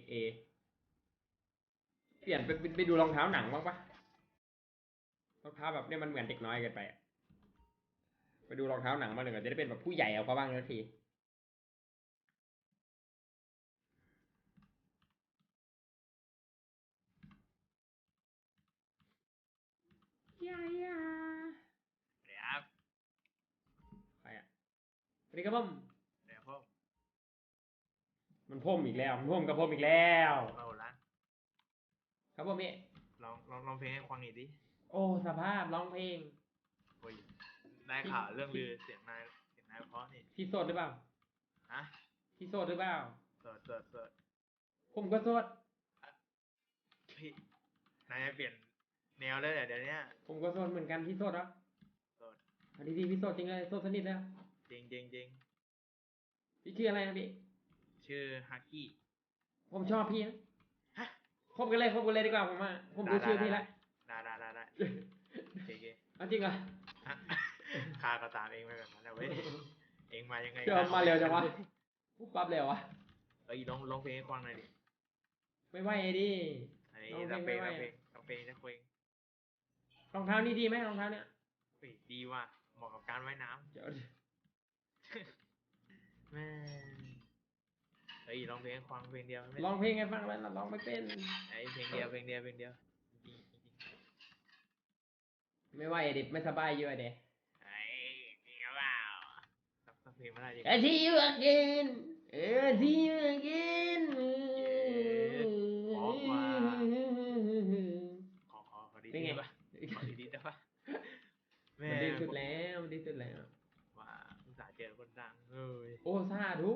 XA เปลี่ยนไปไปไปดูรองเท้าหนังบ้างปะรองเท้าแบบเนี้ยมันเหมือนเด็กน้อยเกินไปอะไปดูรองเท้าหนังมาหนึ่งจะได้เป็นแบบผู้ใหญ่เอาเขาบ้างนาทียายาเดี๋ยวครับใครอะสวัสดีครับผมเดี๋ยวพวก มันพ่มอีกแล้ว มันพ่มกับพ่มอีกแล้วเราละครับผมพี่ลองลองลองเพลงให้ฟังหน่อยดิโอ้สภาพร้องเพลงโอ้ยได้ข่าวเรื่องลือเสียงนายเสียงนายเพราะนี่พี่โสดหรือเปล่าฮะพี่โสดหรือเปล่าเสิร์ชเสิร์ชเสิร์ชผมก็โสดพี่นายจะเปลี่ยนแนวเลยเหรอเดี๋ยวเนี้ยผมก็โสดเหมือนกันพี่โสดเหรอโสดอันนี้ดีพี่โสดจริงเลยโสดสนิทแล้วจริงจริงจริงพี่ชื่ออะไรนะพี่ ชื่อฮักกี้ผมชอบพี่นะฮะคบกันเลยคบกันเลยดีกว่าผมอะผมดูได้ชื่อได้พี่แล้วได้ได้ได้ได้โอเคโอเคเอาจริงเหรอฮะข้าก็ตามเองไปแบบนั้นแหละเว้ยเองมายังไงเดี๋ยวมาเร็วจังวะปุ๊บปั๊บเร็ววะเอ้ยลองลองเพลงให้ฟังหน่อยดิไม่ไหวดิไอ้ลองเพลงนักเพลงไม่นักไหวเพลงนักเพลงนักเพลงรองเท้านี่ดีไหมรองเท้าเนี่ยเฮ้ยดีว่ะเหมาะกับการว่ายน้ำเดี๋ยวแม่ เฮ้ยร้องเพลงให้ฟังเพลงเดียวไม่ร้องเพลงให้ฟังแล้วร้องไม่เป็นไอ้เพลงเดียวเพลงเดียวเพลงเดียวจริงจริงไม่ไหวดิไม่สบายอยู่อะเด็ไอ้จริงหรือเปล่าสักสักเพลงไม่ได้จริง I see you again I see you again ขอขอขอดี เป็นไง ๆปะขอดีๆได้ปะแม่ มันดีสุดแล้วมันดีสุดแล้ว ว่าอุตส่าห์เจอคนดังเอ้ย โอ้สาธุ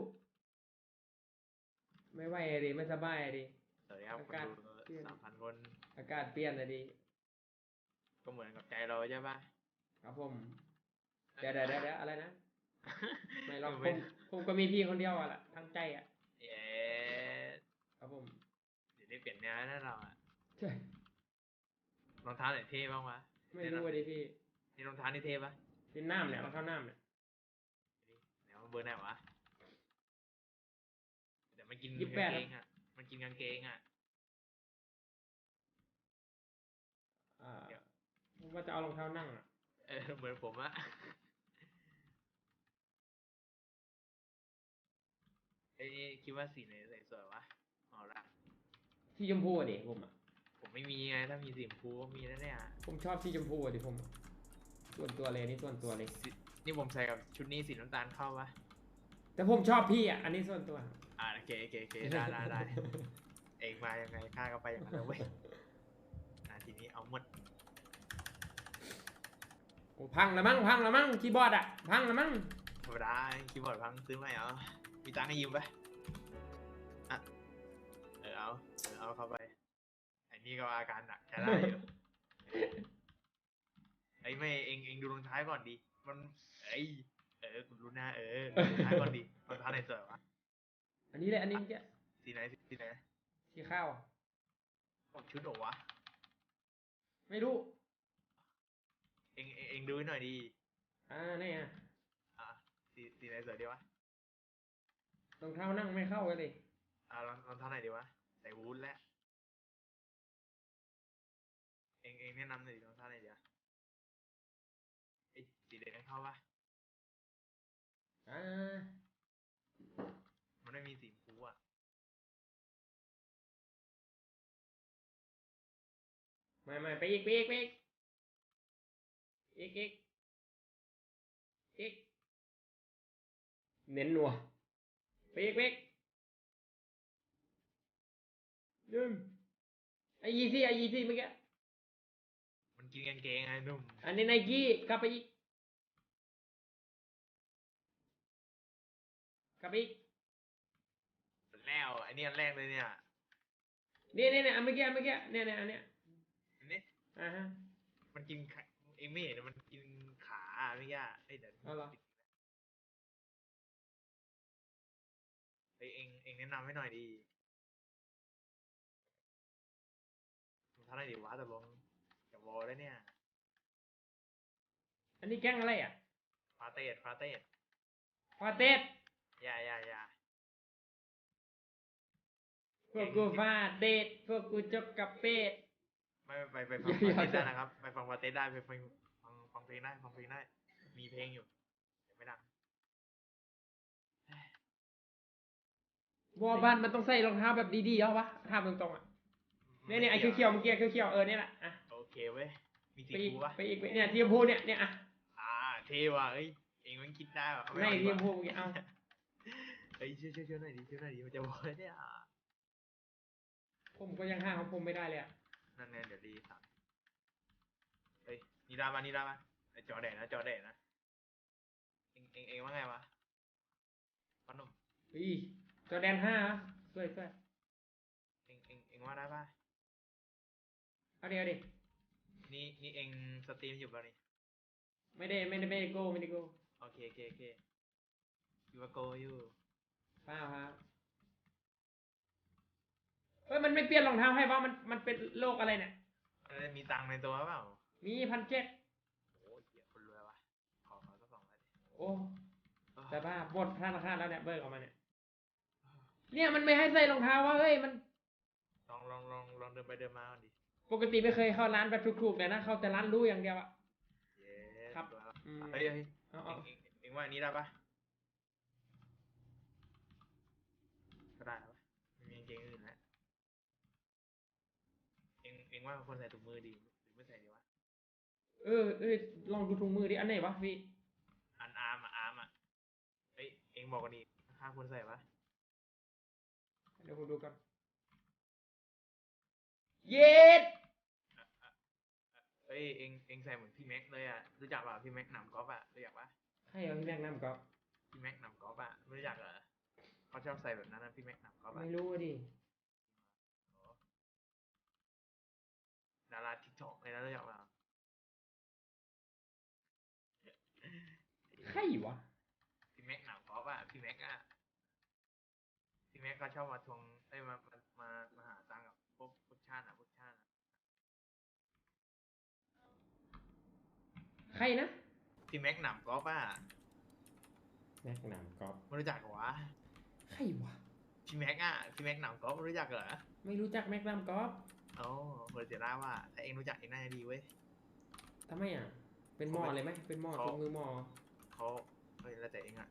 ไม่ไหวอะดิไม่ส บายอะดิ สวัสดีครับคนอากาศดูเปลี่ยนสามพันคน อากาศเปลี่ยนอะดิ ก็เหมือนกับใจเราใช่ปะครับผม เดี๋ยวเดี๋ยวเดี๋ยวเดี๋ยวอะไรนะ ไม่หรอกผไม่มผมก็มีพี่คนเดียวอะล่ะทั้งใจอะเย้ครับผมเดี๋ยวได้เปลี่ยนแนวแล้วนะเราอะใช่รองเท้าไหนเท่บ้างวะ ไม่รู้อะดิพี่นี่รองเท้านี่เท่ปะเป็นน้ำเนี่ยเราเข้าน้ำเนี่ยไหนว่าเบอร์ไหนวะ เดี๋ยวมันกินยี่สิบแปกาดงเกงอะมันกินกางเกงอะ อ่าเดี๋ยวผมว่าจะเอารองเท้านั่งอะเออ เหมือนผมอะเอ้ยคิดว่าสีไหนใส่สวยวะเอาละสีชมพูอะดิผมอะผมไม่มีไง ถ้ามีสีชมพูก็มีแล้วเนี่ย ผมชอบสีชมพูอะดิผมอะส่วนตัวเลยนี่ส่วนตัวเลยสีนี่ผมใส่กับชุดนี้สีน้ำตาลเข้าปะแต่ผมชอบพี่อะ อันนี้ส่วนตัว อ่าโอเคโอเคโอเคได้ได้ได้เองมายังไงข้าก็ไปอย่างนั้นเลยเว้ยอะทีนี้เอาหมดโอ้พังแล้วมั้งพังแล้วมั้งคีย์บอร์ดอะพังแล้วมั้งธรรมดาคีย์บอร์ดพังซื้อใหม่เอามีตังค์ให้ยืมปะอะเออเอาเออเอาเข้าไปไอ้นี่ก็อาการหนักใช้ได้อยู่ไอ้ยไม่เองเองดูรองเท้าก่อนดิมันไอ้ยเออคุณรู้หน้าเออดูรองเท้าก่อนดิรองเท้าไหนสวยวะ อันนี้แหละอันนี้เมื่อกี้สีไหนสีไหนสีข้าวอะผมชุดเหรอวะ ไม่รู้ เองเองเองดูให้หน่อยดิอ่านี่อะอะสีสีไหนสวยดีวะรองเท้านั่งไม่เข้าเลยดิอะรองรองเท้าไหนดีวะใส่วูดแล้ว เองเองแนะนำหน่อยดิรองเท้าไหนดีวะไอ้ยสีแดงเข้าปะอ่า มันไม่มีสีชมพูอะ ไม่ไม่ไปอีกไปอีกไปอีกอีกอีกอีกเน้นนัวไปอีกไปอีกลืมไอยีซี่ไอยีซี่เมื่อกี้มันกินกางเกงไงหนุ่มอันนี้ไนกี้กลับไปอีกกลับไปอีกแล้วไอ้นี่อันแรกเลยเนี่ยเนี่ยเนี่ยเนี่ยอันเมื่อกี้อันเมื่อกี้เนี่ยเนี่ยอันเนี้ยอันนี้ อ่าฮะ มันกินขาเองไม่เห็นมันกินขาไม่ยากเอ้ยเดี๋ยวเอาเหรอ เฮ้ยเองเองแนะนำให้หน่อยดีรองเท้าไหนดีวะแต่ลงจะวอลแล้วเนี่ยอันนี้แกล้งอะไรอะฟาเตสฟาเตสฟาเตสอย่าอย่าอย่าเฮ้วกกูฟาดเดทพวกกูจกกับเป็ด ไม่ไปไปฟังอย่าฟาเตสอย่าได้นะครับ ไปฟังฟาเตสได้ไปฟังฟังฟังเพลงได้ฟังเพลงได้ มีเพลงอยู่แต่ไม่ดังวอบ้านมันต้องใส่รองเท้าแบบดีๆเอาวะถามตรงๆอะเนี่ยเนี่ยไอ้เขียวๆเมื่อกี้เขียวๆเออเนี่ยแหละอะโอเคเว้ยมีสีไปอีกฟูปะไปอีกไปเนี่ยทีมพูเนี่ยเนี่ยอะอ่าเท่ว่ะเอ้ยเองมันคิดได้ว่ะเอาไม่เอาดีทีกมว่าพูเมื่อกี้เอาเฮ้ยเชื่อเชื่อเชื่อหน่อยดิเชื่อหน่อยดิมันจะบอกเลยเนี่ยผมก็ยังห้าของผมไม่ได้เลยอะ นั่นแน่เดี๋ยวดีสามเฮ้ยนี่ดามานี่ดามาไอ้จอแดดนะจอแดดนะเองเองเองว่าไงวะพ่อหนุ่มอีจอแดนห้าสวยสวยเองเองเองว่าได้ปะเอาเดี๋ยวดินี่นี่เองสตรีมอยู่ป่ะนี่ไม่ได้ไม่ได้ไม่ได้โก้ไม่ได้โก้โอเคโอเคโอเคอยู่ว่าโกอยู่เปล่าครับ เฮ้ยมันไม่เปลี่ยนรองเท้าให้ว่ามันมันเป็นโรคอะไรเนี่ย เอ้ยมีตังค์ในตัวเปล่ามีพันเจ็ดโอ้ยเหี้ยคนรวยวะขอขอสักสองร้อยดิโอ้เออแต่บ้าบดธนาคารแล้วเนี่ยเบิกออกมาเนี่ย เนี่ยมันไม่ให้ใส่รองเท้าว่าเฮ้ยมัน ลองลองลองลองเดินไปเดินมาก่อนดิปกติไม่เคยเข้าร้านแบบถูกๆเลยนะเข้าแต่ร้านรู้อย่างเดียวอะ เย้ครับ ตัวละอืมเฮ้ยเฮ้ยเอาเอเอางเองเองว่าอันนี้ได้ปะก็ได้ปะไม่มีกางเกงอื่นแล้วเองเองว่าคนใส่ถุงมือดีหรือไม่ใส่ดีวะ เออเออลองดูถุงมือดิอันไหนวะพี่ อันอาร์มอะอาร์มอะเฮ้ยเองบอกกันดิห้าคนใส่ปะเดี๋ยวผมดูกัน เย็ดเฮ้ยเองเองใส่เหมือนพี่แม็กเลยอะรู้จักป่ะพี่แม็กหนำกอล์ฟอะรู้จักปะใครเอาพี่แม็กน้ำก๊อฟพี่แม็กหนำกอล์ฟอะไม่รู้จักเหรอเขาชอบใส่แบบนั้นนะพี่แม็กหนำกอล์ฟอะไม่รู้อะดิ ดาราทิกตอกเลยนะรู้จักป่ะใครวะพี่แม็กหนำกอล์ฟอะพี่แม็กอะพี่แม็กเขาชอบมาทวงเอ้ยมามามามาหาตังค์กับพวกพวกชาติอะพวกชาติอะใครนะพี่แม็กหนำกอล์ฟอะแม็กน้ำก๊อฟไม่รู้จักเหรอวะใครวะพี่แม็กอะพี่แม็กหนำกอล์ฟไม่รู้จักเหรอไม่รู้จักแม็กน้ำก๊อฟ โอ้เปิดเสียได้ว่า ถ้าเองรู้จักเองน่าจะดีเว้ย ทำไมอะ เป็นหมอเลยไหม เป็นหมอเขาถุงมือหมอเขาเฮ้ยแล้วแต่เองอะ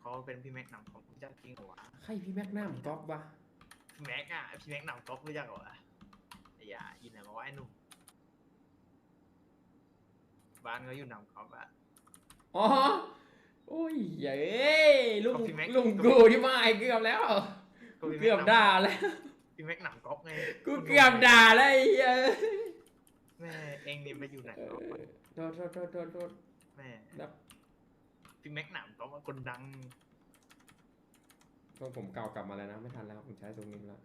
เขาเป็นพี่แม็กหนำกอล์ฟรู้จักจริงเหรอวะใครพี่แม็กน้ำก๊อฟวะพี่แม็กอะพี่แม็กหนำกอล์ฟรู้จักเหรอวะไอ้ยายินไหนมาว่าไอ้หนุ่มบ้านเขาอยู่หนำกอล์ฟอะอ๋อโอ้ยเย้ยลุงก็พี่แม็กลุงกูที่มาไอ้เกือบแล้วก็กูพี่แม็เกือบหนำด่าแล้ว พี่แม็กหนำกอล์ฟไงกูเกือบด่าแล้วไอ้เหี้ยแม่เองนี่ไปอยู่ไหนเอกอล์ฟอวะโทษโทษโทษโทษโทษแม่แบบพี่แม็กหนำกอล์ฟว่าคนดังตรงผมเก่ากลับมาแล้วนะ ไม่ทันแล้วผมใช้ตรงนี้แล้ว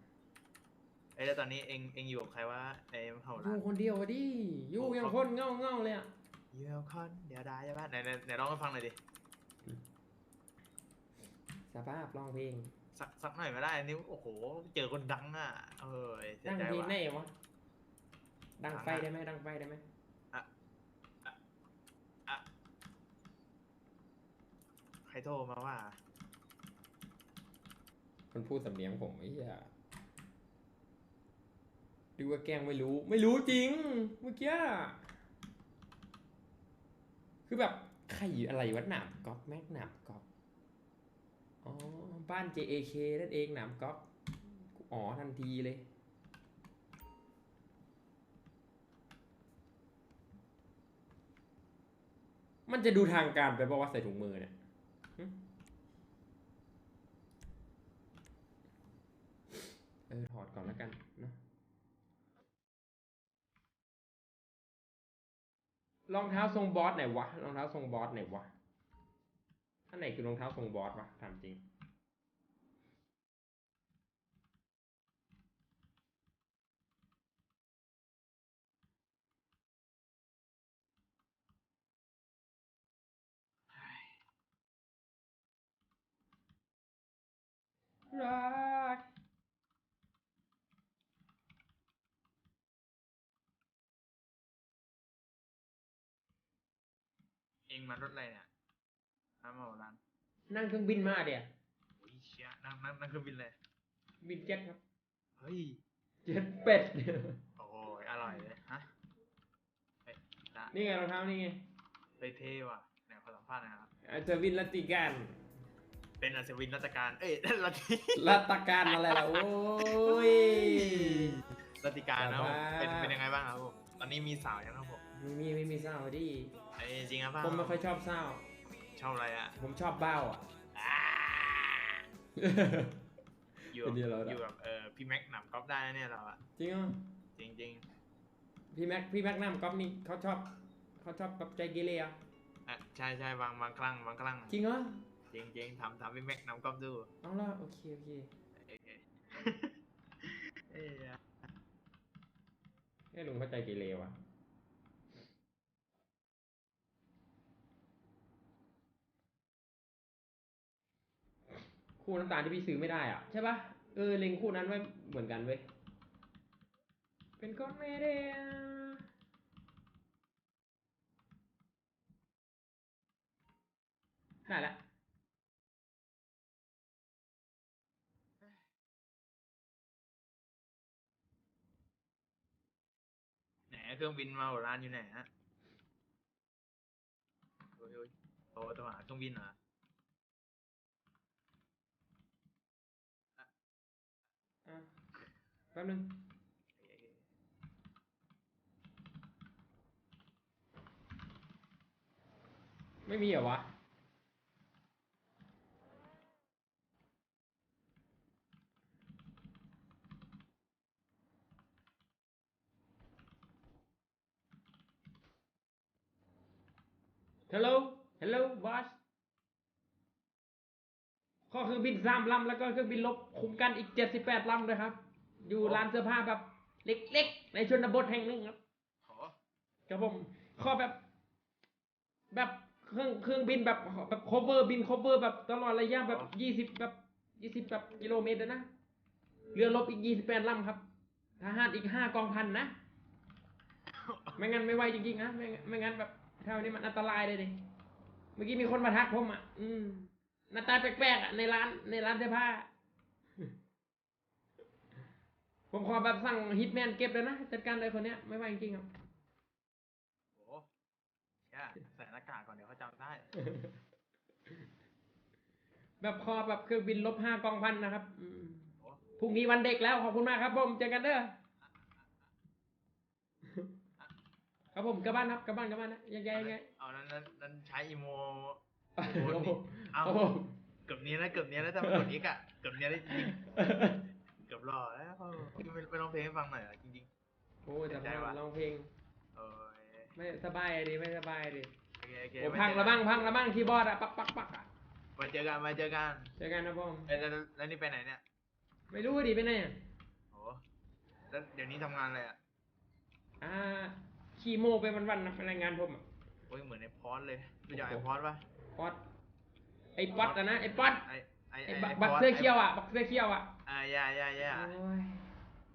เอ้ยแล้วตอนนี้เองเองอยู่กับใครวะไอ้เผ่าอร้ายู่นคนเดียวอะดิอยู่อย่างคนเงาเงาๆเลยอะเยลคอนเดี๋ยวได้ใช่ปะไหนไหนไหนร้องให้ฟังหน่อยดิสภาพร้องเพลง สักสักหน่อยไม่ได้ นิ้วโอ้โห เจอคนดังอะ เออเสียดังใจที่ว่ะไหนวะ ดังไฟดังอะได้ไหมดังไฟได้ไหมใครโทรมาว่า มันพูดสำเนียงผมไอ้เหี้ยดูว่าแกล้งไม่รู้ ไม่รู้จริง เมื่อกี้คือแบบใครอะไรวะหนามก๊อฟแม็กหนามก๊อฟ อ๋อ บ้าน JAK นั่นเองหนามก๊อฟอ๋อทันทีเลย มันจะดูทางการไปบอกว่าใส่ถุงมือเนี่ยเออถอดก่อนแล้วกันเนะรองเท้าทรงบอสไหนวะรองเท้าทรงบอสไหนวะ อันไหนคือรองเท้าทรงบอสวะถามจริง รัก เองมารถอะไรเนี่ย น้ำมาร้านนั่งเครื่องบินมาเดี๋ยวโอ้ยเชี่ยนั่งนั่งนั่งเครื่องบินเลย บินเจ็ตครับ เฮ้ย เจ็ตเป็ด โอ้ยอร่อยเลยฮะเฮ้ยนะนี่ไงรองเท้านี่ไงเฮ้ยเท่ว่ะไหนขอสัมภาษณ์หนะครับอัศวินรัตติการเป็นอัศวินรัตการ เอ้ยรัตติรัตตการอะไรล่ะโอ้ย รัตติการนะครับผมแต่ว่าเป็นเป็นยังไงบ้างครับผม ตอนนี้มีสาวยังครับผม มีไม่มีเศร้าดิ ไอ้ยจริงครับผมไม่ค่อยชอบเศร้า ชอบอะไรอะผมชอบเบ้าอะอ่าอยู่เป็นเดียวแล้วนะอยู่กับเออพี่แม็กหนำก๊อฟได้นะเนี่ยเราอะจริงเหรอจริงจริงพี่แม็กพี่แม็กน้ำก๊อฟนี่เขาชอบเขาชอบแบบใจกีเรียๆอะใช่ใช่บางบางครั้งบางครั้งจริงเหรอจริงจริงทำทำพี่แม็กหนำก๊อฟดูเอาละโอเคโอเคโอเคเอ้ยอะไอ้ลุงเขาใจกีเรว่ะ คู่น้ำตาลที่พี่ซื้อไม่ได้อะใช่ปะเออเล็งคู่นั้นไว้เหมือนกันเว้ยเป็นก้อนเมเดียได้ละไหนเครื่องบินมาโบราณอยู่ไหนฮะโอ้ยโอ้ยโอ้ตัวหาเครื่องบินเหรอ อะแป๊บนึงไม่มีเหรอวะฮัลโหลฮัลโหลบอสข้อคือบินสามลำแล้วก็เครื่องบินลบคุมกันอีกเจ็ดสิบแปดลำเลยครับ อยู่ร้านเสื้อผ้าแบบ เล็กๆ ในชนบทแห่งหนึ่งครับโหครับผมข้อแบบ แบบเครื่องเครื่องบินแบบแบบ cover บิน cover แบบตลอดระยะแบบยี่สิบแบบยี่สิบแบบกิโลเมตรเลยนะเรือรบอีกยี่สิบแปดลำครับทหารอีกห้ากองพันนะไม่งั้นไม่ไหวจริงๆนะไม่งั้นไม่งั้นแบบแถวนี้มันอันตรายเลยดิเมื่อกี้มีคนมาทักผมอะ อืมหน้าตาแปลกๆอะในร้านในร้านเสื้อผ้า ผมขอแบบสั่งฮิตแมนเก็บเลยนะ จัดการเลยคนเนี้ยไม่ไหวจริงๆครับโหแค่ใส่หน้ากากก่อนเดี๋ยวเขาจำได้ แบบคอแบบเครื่องบินลบห้ากองพันนะครับอืมโอ้ พรุ่งนี้วันเด็กแล้วขอบคุณมากครับผมเจอกันเด้อครับผมกลับบ้านครับกลับบ้านกลับบ้านนะยังไงยังไงเอานั้นนั้นนั้นใช้อีโมครับโอ้ผมนี่เอาครับผมเกือบเนี้ยนะเกือบเนี้ยแล้วถ้ามันกดอีกอะเกือบเนี้ยได้จริง เกือบรอแล้วพี่ไม่ไม่ร้องเพลงให้ฟังหน่อยเหรอจริง โอ้ยแต่เสียใจว่ะ ร้องเพลงๆโอ้ยไม่สบายดิไม่สบายดิโอเคโอเคโอ้ไว้พังเจอละกันบ้างพังละบ้างคีย์บอร์ดอะปักปักปักอะมาเจอกันมาเจอกันเจอกันนะผมเอ้ยแล้วแล้วแล้วนี่ไปไหนเนี่ยไม่รู้ดิไปไหนอะโอ้แล้วเดี๋ยวนี้ทำงานอะไรอะอ่าขี่โมไปวันๆนะเป็นรายงานผมอะ โอ้ยเหมือนไอ้พอดเลยรู้จักไอ้พอดปะป๊อตไอ้ป๊อตอะนะไอ้ป๊อตไอ้ไอ้ไอ้ไอ้บักไอ้บักพดเสื้อเขียวอะบักเสื้อเขียวอะ อ่าย่าย่าย่าโอ้ย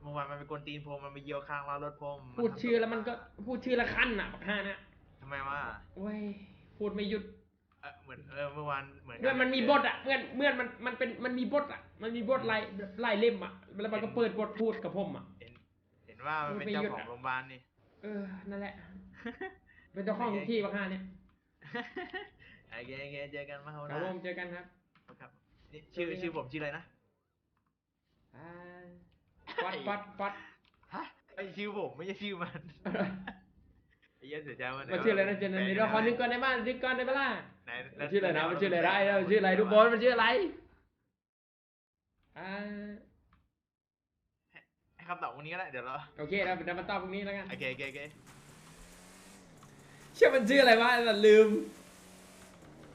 เมื่อวานมันไปกวนตีนผมมันไปเยี่ยวข้างเรารถผมพูดชื่อแล้วมันก็พูดชื่อละขั้นอะบักห้านะทำไมวะโอ้ยพูดไม่หยุดเออเหมือนเออเมื่อวานเหมือนกัเมื่อมันมีบทอะเมื่อเมื่อมันมันเป็นมันมีบทอะมันมีบทลายลายเล่มอะแล้วมันก็เปิดบทพูดกับผมอะเห็นเห็นว่ามันเป็นไม่เจ้าหยุดของอะโรงพยาบาลนี่เออนั่นแหละ เป็นเจ้าของทุกที่บักห้าเนี่ยโอเคโอเคเจอกันมาเขาครับนะผมเจอกันครับครับนี่ชื่อชื่อผมชื่ออะไรนะ อ่าป๊อตป๊อตป๊อตฮะไอชื่อผมไม่ใช่ชื่อมันไอ้เหี้ยเสียใจมันมันชื่ออะไรนะเจนนี่เราขอนึกก่อนได้บ้างนึกก่อนได้ปะล่ะไหนมันชื่ออะไรนะมันชื่ออะไรได้แล้วมันชื่ออะไรทุกคนมันชื่ออะไรอ่าให้คำตอบวันนี้ก็ได้เดี๋ยวเราโอเคเราเดี๋ยวมาตอบพรุ่งนี้แล้วกันโอเคโอเคโอเคเชื่อมันชื่ออะไรวะแต่ลืม